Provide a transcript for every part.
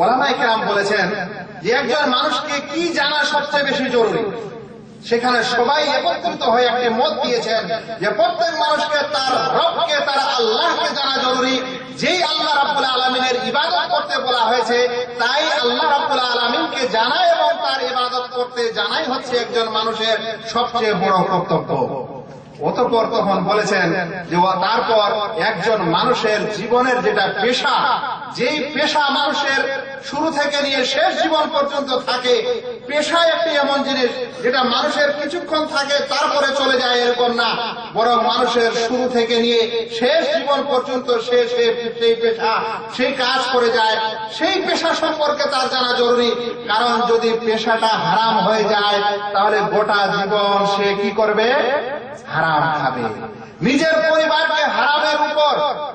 ওলামা ইকরাম বলেছেন যে একজন মানুষকে কি জানা সবচেয়ে বেশি জরুরি? সেখানে সবাই একত্রিত হয়ে একটি মত দিয়েছেন যে প্রত্যেক মানুষকে তার রবকে, তার আল্লাহকে জানা জরুরি। যেই আল্লাহ রাব্বুল আলমিনের ইবাদত করতে বলা হয়েছে, তাই আল্লাহ রাব্বুল আলমিনকে জানা এবং তার ইবাদত করতে জানাই হচ্ছে একজন মানুষের সবচেয়ে বড় কর্তব্য। অতপর তখন বলেছেন যে তারপর একজন মানুষের জীবনের যেটা পেশা, যেই পেশা মানুষের শুরু থেকে নিয়ে শেষ জীবন পর্যন্ত থাকে পেশা একটি এমন জিনিস যেটা মানুষের কিছুক্ষণ থাকে, তারপরে চলে যায়, এরকম না। বরং মানুষের শুরু থেকে নিয়ে শেষ জীবন পর্যন্ত সে- সেই পেশা, সেই কাজ করে যায়, সেই পেশা সম্পর্কে তার জানা জরুরি। কারণ যদি পেশাটা হারাম হয়ে যায়, তাহলে গোটা জীবন সে কি করবে? হারাম খাবে। নিজের পরিবারকে হারামের উপর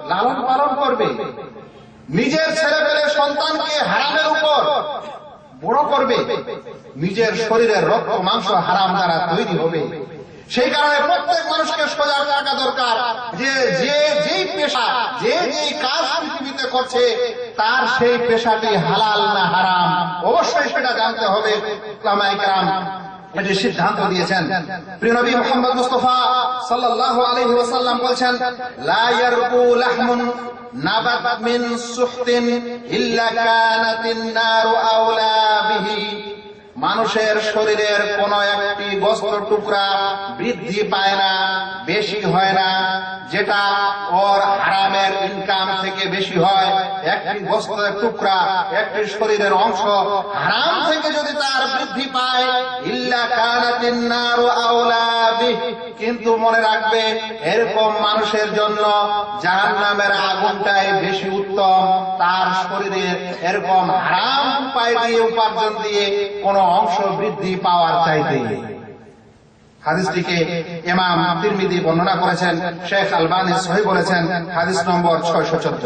লালন পালন করবে। নিজের ছেলে পেলে সন্তানকে হারামের উপর বড় করবে। নিজের শরীরের রক্ত, মাংস হারাম দ্বারা তৈরি হবে। সেই কারণে প্রত্যেক মানুষকে সজাগ থাকা দরকার যে যে যেই পেশা, যে যেই কাজ পৃথিবীতে করছে, তার সেই পেশাটি হালাল না হারাম? অবশ্যই সেটা জানতে হবে। ইসলামাইকরাম এটি সিদ্ধান্ত দিয়েছেন। প্রিয় নবী মোহাম্মদ মুস্তফা সাল্লাল্লাহু আলাইহি ওয়াসাল্লাম বলছেন, লা ইয়ারকু লাহমুন নাবাত মিন সুহতিন ইল্লা কানাতিন নারু আওলা বিহি। মানুষের শরীরের কোন একটি বস্ত্র টুকরা বৃদ্ধি পায় না, বেশি হয় না। যেটা ওর হারামের ইনকাম থেকে বেশি হয়, একটি বস্ত্রের টুকরা, একটি শরীরের অংশ হারাম থেকে যদি তার বৃদ্ধি পায় কিন্তু মনে রাখবে, এরকম মানুষের জন্য যার জাহান্নামের আগুনটাই বেশি উত্তম। তার শরীরে এরকম হারাম উপায় দিয়ে, উপার্জন দিয়ে কোন অংশ বৃদ্ধি পাওয়ার চাইতে। হাদিসটিকে তিরমিজি বর্ণনা করেছেন, শেখ আলবানী সহি বলেছেন, হাদিস নম্বর ছয়শো চোদ্দ।